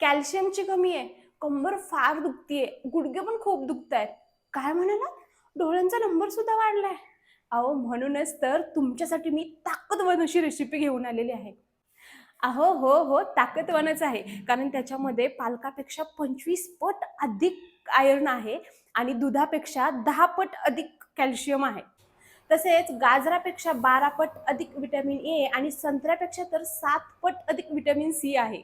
कॅल्शियमची कमी आहे कंबर फार दुखतीये गुडघे पण खूप दुखत आहेत काय म्हणाला? डोळ्यांचा नंबर सुद्धा वाढलाय. अहो म्हणूनच तर तुमच्यासाठी मी ताकदवान अशी रेसिपी घेऊन आलेली आहे. अहो हो हो ताकदवानच आहे. कारण त्याच्यामध्ये पालकापेक्षा पंचवीस पट अधिक आयर्न आहे आणि दुधापेक्षा दहा पट अधिक कॅल्शियम आहे. तसेच गाजरापेक्षा बारा पट अधिक विटॅमिन ए आणि संत्र्यापेक्षा तर सात पट अधिक विटॅमिन सी आहे.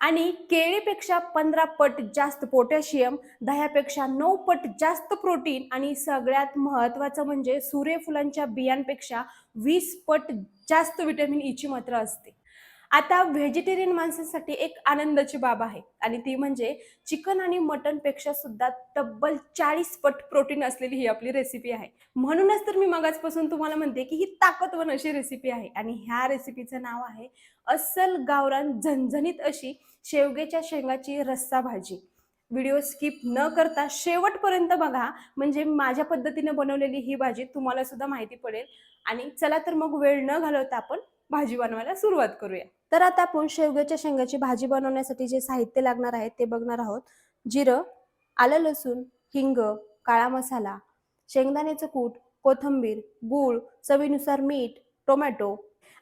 आणि केळीपेक्षा पंधरा पट जास्त पोटॅशियम दह्यापेक्षा नऊ पट जास्त प्रोटीन आणि सगळ्यात महत्त्वाचं म्हणजे सूर्यफुलांच्या बियांपेक्षा वीस पट जास्त विटॅमिन ईची e मात्र असते. आता व्हेजिटेरियन माणसांसाठी एक आनंदाची बाब आहे आणि ती म्हणजे चिकन आणि मटनपेक्षा सुद्धा तब्बल चाळीस पट प्रोटीन असलेली ही आपली रेसिपी आहे. म्हणूनच तर मी मगाचपासून तुम्हाला म्हणते की ही ताकदवान अशी रेसिपी आहे आणि ह्या रेसिपीचं नाव आहे अस्सल गावरान झणझणीत अशी शेवग्याच्या शेंगाची रस्सा भाजी. व्हिडिओ स्किप न करता शेवटपर्यंत बघा म्हणजे माझ्या पद्धतीने बनवलेली ही भाजी तुम्हाला सुद्धा माहिती पडेल. आणि चला तर मग वेळ न घालवता आपण भाजी बनवायला सुरुवात करूया. तर आता आपण शेवग्याच्या शेंगाची भाजी बनवण्यासाठी जे साहित्य लागणार आहे ते बघणार आहोत. जिरं आलं लसूण हिंग काळा मसाला शेंगदाण्याचं कूट कोथिंबीर गूळ चवीनुसार मीठ टोमॅटो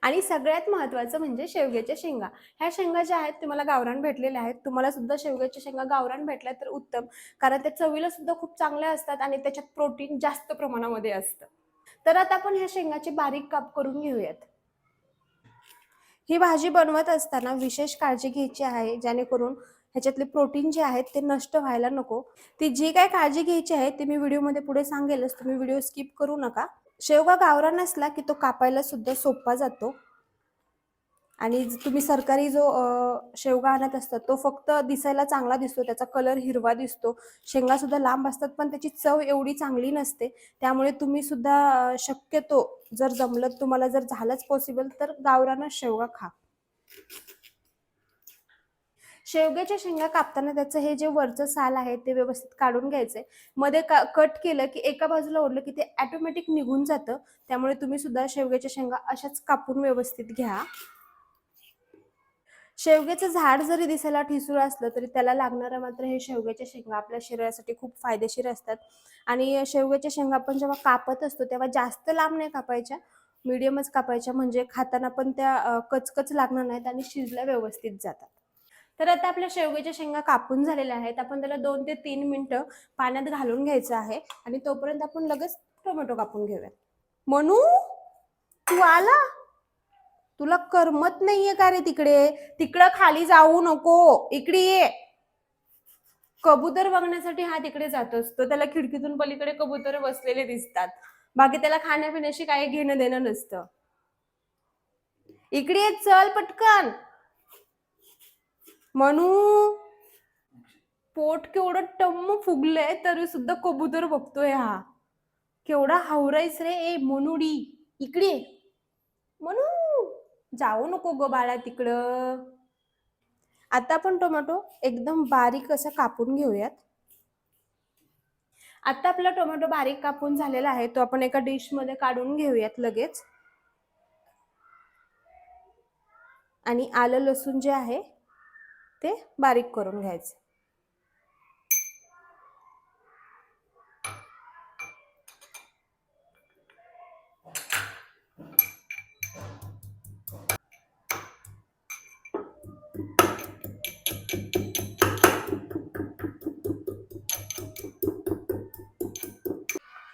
आणि सगळ्यात महत्त्वाचं म्हणजे शेवग्याच्या शेंगा. ह्या शेंगा ज्या आहेत तुम्हाला गावरान भेटलेल्या आहेत. तुम्हाला सुद्धा शेवग्याच्या शेंगा गावरान भेटल्या तर उत्तम. कारण त्या चवीला सुद्धा खूप चांगल्या असतात आणि त्याच्यात प्रोटीन जास्त प्रमाणामध्ये असतं. तर आता आपण ह्या शेंगाचे बारीक काप करून घेऊयात. ही भाजी बनवत असताना विशेष काळजी घ्यायची आहे जेणेकरून ह्याच्यातले प्रोटीन जे आहेत ते नष्ट व्हायला नको. ती जी काय काळजी घ्यायची आहे ते मी व्हिडिओमध्ये पुढे सांगेलच. तुम्ही व्हिडिओ स्किप करू नका. शेवगा गावरान असला की तो कापायला सुद्धा सोपा जातो. आणि तुम्ही सरकारी जो शेवगा आणत असतात तो फक्त दिसायला चांगला दिसतो त्याचा कलर हिरवा दिसतो. शेंगा सुद्धा लांब असतात पण त्याची चव एवढी चांगली नसते. त्यामुळे तुम्ही सुद्धा शक्यतो जर जमलं तुम्हाला जर झालंच पॉसिबल तर गावरानच शेवगा खा. शेवग्याच्या शेंगा कापताना त्याचं हे जे वरचं साल आहे ते व्यवस्थित काढून घ्यायचंय. मध्ये कट केलं की एका बाजूला ओढलं की ते ॲटोमॅटिक निघून जातं. त्यामुळे तुम्ही सुद्धा शेवग्याच्या शेंगा अशाच कापून व्यवस्थित घ्या. शेवग्याचं झाड जरी दिसायला ठिसूळ असलं तरी त्याला लागणारं मात्र हे शेवग्याच्या शेंगा आपल्या शरीरासाठी खूप फायदेशीर असतात. आणि शेवग्याच्या शेंगा आपण जेव्हा कापत असतो तेव्हा जास्त लांब नाही कापायच्या. मिडियमच कापायच्या. म्हणजे खाताना पण त्या कचकच लागणार नाहीत आणि शिजल्या व्यवस्थित जातात. तर आता आपल्या शेवग्याच्या शेंगा कापून झालेल्या आहेत. आपण त्याला दोन ते तीन मिनिटं पाण्यात घालून घ्यायचं आहे आणि तोपर्यंत आपण लगेच टोमॅटो कापून घेऊयात. म्हणू तू आला? तुला करमत नाहीये का रे तिकडे? तिकडं खाली जाऊ नको. इकडे ये. कबूतर बघण्यासाठी हा तिकडे जात असतो. त्याला खिडकीतून पलीकडे कबूतर बसलेले दिसतात. बाकी त्याला खाण्यापिण्याशी काही घेणं देणं नसतं. इकडे ये, चल पटकन. म्हणू पोट केवढं टम्म फुगलंय तरी सुद्धा कबूतर बघतोय हा. केवढा हावरायस रे ए मनुडी. इकडे म्हणू जाऊ नको ग बाळा तिकडं. आता आपण टोमॅटो एकदम बारीक असं कापून घेऊयात. आता आपला टोमॅटो बारीक कापून झालेला आहे तो आपण एका डिशमध्ये काढून घेऊयात लगेच. आणि आलं लसूण जे आहे ते बारीक करून घ्यायचे.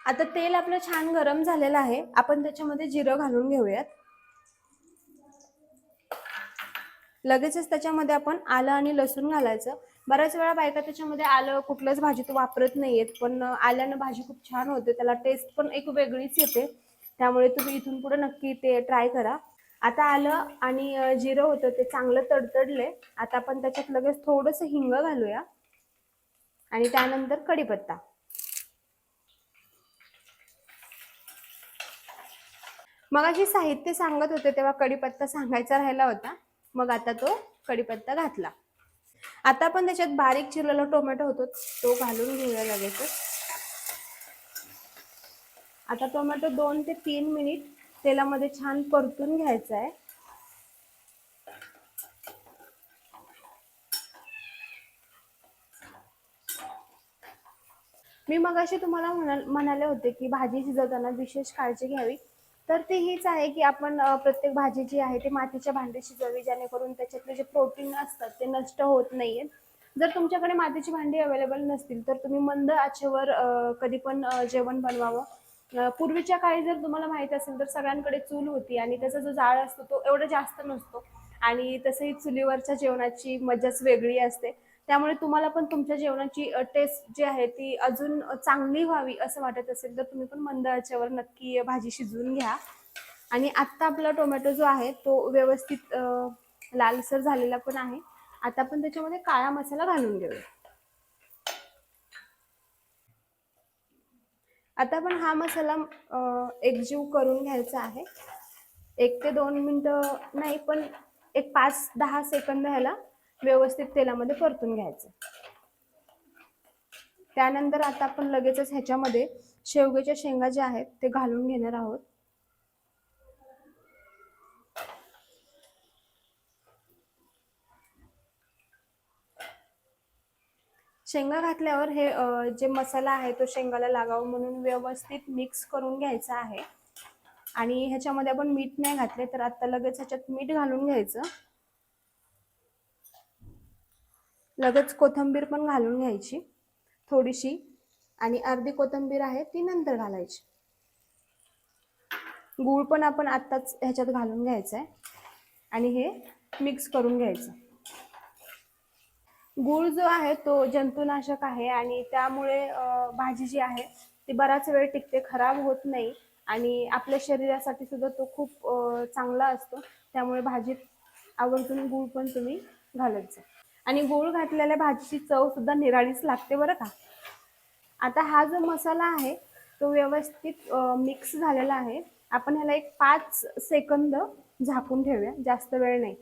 आता तेल आपलं छान गरम झालेलं आहे. आपण त्याच्यामध्ये जिरं घालून घेऊयात. लगेचच त्याच्यामध्ये आपण आलं आणि लसूण घालायचं. बऱ्याच वेळा बायका त्याच्यामध्ये आलं कुठलंच भाजी तो वापरत नाहीयेत पण आल्यानं भाजी खूप छान होते त्याला टेस्ट पण एक वेगळीच येते. त्यामुळे तुम्ही इथून पुढे नक्की ते ट्राय करा. आता आलं आणि जिरं होतं ते चांगलं तडतडले. आता आपण त्याच्यात लगेच थोडंसं हिंग घालूया. आणि त्यानंतर कढीपत्ता. मग अशी साहित्य सांगत होते तेव्हा कढीपत्ता सांगायचा राहिला होता. मग आता तो कढीपत्ता घातला. आता आपण त्याच्यात बारीक चिरलेला टोमॅटो होतो तो घालून घेऊया लागेल आता टोमॅटो दोन ते तीन मिनिट तेलामध्ये छान परतून घ्यायचा आहे मी मग अशी तुम्हाला म्हणाले होते की भाजी शिजवताना विशेष काळजी घ्यावी. तर ती हेच आहे की आपण प्रत्येक भाजी जी आहे ती मातीच्या भांडी शिजवावी जेणेकरून त्याच्यातले जे प्रोटीन असतात ते नष्ट होत नाहीयेत. जर तुमच्याकडे मातीची भांडी अवेलेबल नसतील तर तुम्ही मंद आचेवर कधी पण जेवण बनवावं. पूर्वीच्या काळी जर तुम्हाला माहिती असेल तर सगळ्यांकडे चूल होती आणि त्याचा जो जाळ असतो तो एवढा जास्त नसतो. आणि तसंही चुलीवरच्या जेवणाची मजाच वेगळी असते. त्यामुळे तुम्हाला पण तुमच्या जेवणाची टेस्ट जी आहे ती अजून चांगली व्हावी असं वाटत असेल तर तुम्ही पण मंद आचेवर नक्की भाजी शिजवून घ्या. आणि आत्ता आपला टोमॅटो जो आहे तो व्यवस्थित लालसर झालेला पण आहे. आता आपण त्याच्यामध्ये काळा मसाला घालून घेऊया. आता आपण हा मसाला एकजीव करून घ्यायचा आहे. एक ते दोन मिनटं नाही पण एक पाच दहा सेकंद ह्याला व्यवस्थित तेलामध्ये परतून घ्यायचं. त्यानंतर आता आपण लगेचच ह्याच्यामध्ये शेवग्याच्या शेंगा ज्या आहेत ते घालून घेणार आहोत. शेंगा घातल्यावर हे जे मसाला आहे तो शेंगाला लागावं म्हणून व्यवस्थित मिक्स करून घ्यायचा आहे. आणि ह्याच्यामध्ये आपण मीठ नाही घातले तर आता लगेच ह्याच्यात मीठ घालून घ्यायचं. लगेच कोथिंबीर पण घालून घ्यायची थोडीशी आणि अर्धी कोथिंबीर आहे ती नंतर घालायची. गूळ पण आपण आत्ताच ह्याच्यात घालून घ्यायचं आहे आणि हे मिक्स करून घ्यायचं. गूळ जो आहे तो जंतुनाशक आहे आणि त्यामुळे भाजी जी आहे ती बराच वेळ टिकते खराब होत नाही आणि आपल्या शरीरासाठी सुद्धा तो खूप चांगला असतो. त्यामुळे भाजीत आवर्जून गूळ पण तुम्ही घालत जा. आणि गूळ घातलेल्या भाजीची चव सुद्धा निराळीच लागते बरं का? आता हा जो मसाला आहे तो व्यवस्थित मिक्स झालेला आहे. आपण ह्याला एक पाच सेकंद झाकून ठेवूया. जास्त वेळ नाही.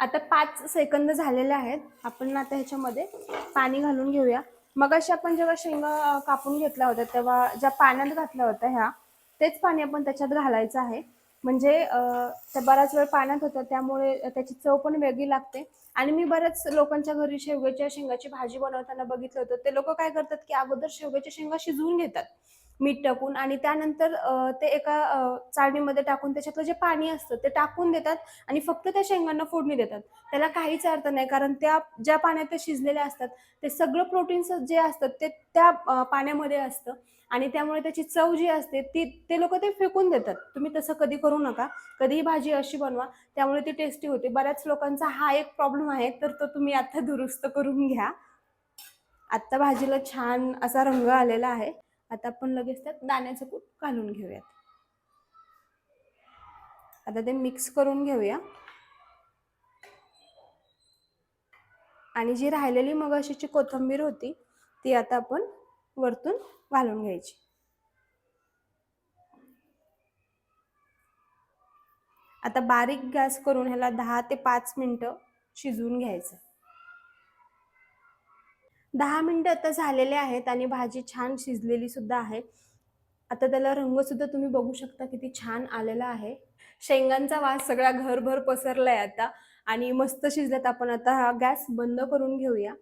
आता पाच सेकंद झालेले आहेत. आपण आता ह्याच्यामध्ये पाणी घालून घेऊया. मग अशी आपण जेव्हा शेंगा कापून घेतल्या होत्या तेव्हा ज्या पाण्यात घातल्या होत्या ह्या तेच पाणी आपण त्याच्यात घालायचं आहे. म्हणजे त्या बराच वेळ पाण्यात होत्या त्यामुळे त्याची चव पण वेगळी लागते. आणि मी बऱ्याच लोकांच्या घरी शेवग्याच्या शेंगाची भाजी बनवताना बघितलं होतं. ते लोक काय करतात की अगोदर शेवग्याच्या शेंगा शिजवून घेतात. मीठ टाकून आणि त्यानंतर ते एका चाळणीमध्ये टाकून त्याच्यातलं जे पाणी असतं ते टाकून देतात आणि फक्त त्या शेंगांना फोडणी देतात. त्याला काहीच अर्थ नाही कारण त्या ज्या पाण्यात ते शिजलेले असतात ते सगळं प्रोटीन्स जे असतात ते त्या पाण्यामध्ये असतं आणि त्यामुळे त्याची चव जी असते ती ते लोक ते फेकून देतात. तुम्ही तसं कधी करू नका. कधीही भाजी अशी बनवा त्यामुळे ती टेस्टी होते. बऱ्याच लोकांचा हा एक प्रॉब्लेम आहे तर तो तुम्ही आता दुरुस्त करून घ्या. आत्ता भाजीला छान असा रंग आलेला आहे. आता आपण लगेच त्यात दाण्याचं कूट घालून घेऊयात. आता ते मिक्स करून घेऊया. आणि जी राहिलेली मगाशीची कोथिंबीर होती ती आता आपण वरतून घालून घ्यायची. आता बारीक गॅस करून ह्याला दहा ते पाच मिनटं शिजवून घ्यायचं. दहा मिनटं आता झालेले आहेत आणि भाजी छान शिजलेली सुद्धा आहे. आता त्याला रंगसुद्धा तुम्ही बघू शकता किती छान आलेला आहे. शेंगांचा वास सगळा घरभर पसरलाय आता आणि मस्त शिजल्यात. आपण आता हा गॅस बंद करून घेऊया.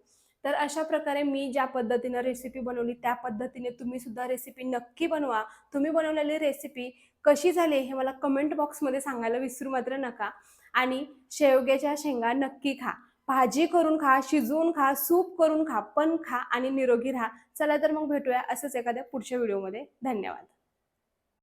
तर अशा प्रकारे मी ज्या पद्धतीनं रेसिपी बनवली त्या पद्धतीने तुम्ही सुद्धा रेसिपी नक्की बनवा. तुम्ही बनवलेली रेसिपी कशी झाली हे मला कमेंट बॉक्समध्ये सांगायला विसरू मात्र नका. आणि शेवग्याच्या शेंगा नक्की खा. भाजी करून खा शिजवून खा सूप करून खा पण खा आणि निरोगी राहा. चला तर मग भेटूया असंच एखाद्या पुढच्या व्हिडिओमध्ये. धन्यवाद.